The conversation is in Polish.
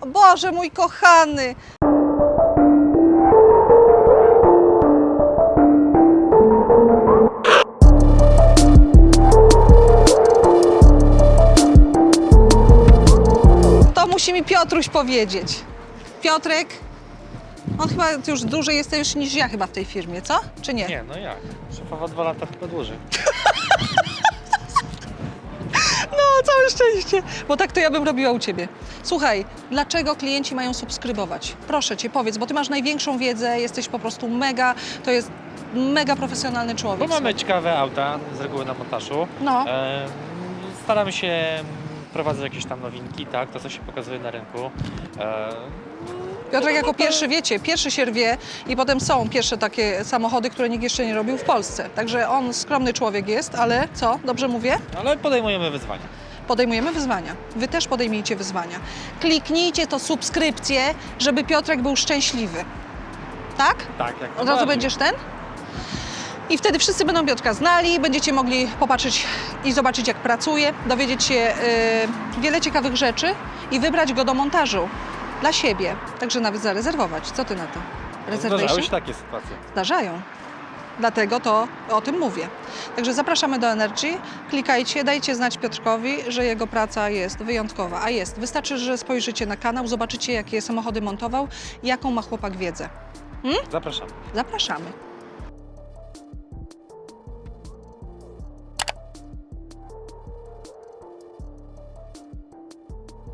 O Boże, mój kochany! To musi mi Piotruś powiedzieć. Piotrek, on chyba już dłużej jest już niż ja chyba w tej firmie, co? Czy nie? Nie, no jak? Szefowa dwa lata chyba dłużej. szczęście, bo tak to ja bym robiła u Ciebie. Słuchaj, dlaczego klienci mają subskrybować? Proszę Cię, powiedz, bo Ty masz największą wiedzę, jesteś po prostu mega, to jest mega profesjonalny Bo człowiek. mamy ciekawe auta z reguły na montażu. No, E, staramy się wprowadzać jakieś tam nowinki, tak? To, co się pokazuje na rynku. E, Piotrek jako no pierwszy, wiecie, pierwszy się rwie i potem są pierwsze takie samochody, które nikt jeszcze nie robił w Polsce. Także on skromny człowiek jest, ale co, dobrze mówię? ale podejmujemy wyzwania. Podejmujemy wyzwania. Wy też podejmijcie wyzwania. Kliknijcie to subskrypcję, żeby Piotrek był szczęśliwy. Tak? Tak, jak Od razu najbardziej. będziesz ten? I wtedy wszyscy będą Piotrka znali, będziecie mogli popatrzeć i zobaczyć, jak pracuje, dowiedzieć się y, wiele ciekawych rzeczy i wybrać go do montażu dla siebie. Także nawet zarezerwować. Co ty na to? Zdarzały Reservation? się takie sytuacje. Zdarzają. Dlatego to o tym mówię. Także zapraszamy do Energy. Klikajcie, dajcie znać Piotrkowi, że jego praca jest wyjątkowa. A jest. Wystarczy, że spojrzycie na kanał, zobaczycie, jakie samochody montował i jaką ma chłopak wiedzę. Zapraszam. Zapraszamy.